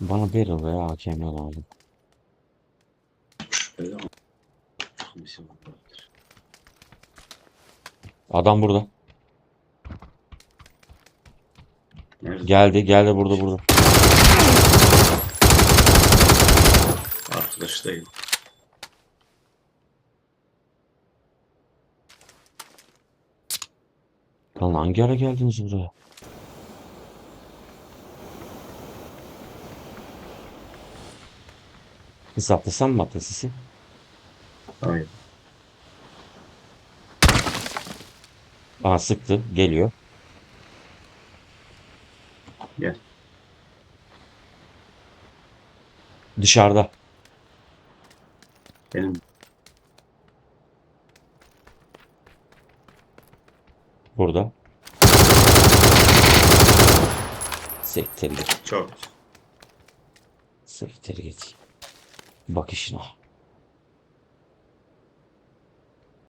Bana barrel veya AKM lazım. Bir şey. Adam burada. Nerede? Geldi geldi burada burada. Arkadaş değil. Lan hangi ara geldiniz buraya? Hesaplasam mı atlasisi? Hayır. Bana sıktı. Geliyor. Gel. Dışarıda. Benim Burada. Siktir git. çok. Siktir git. バキシの。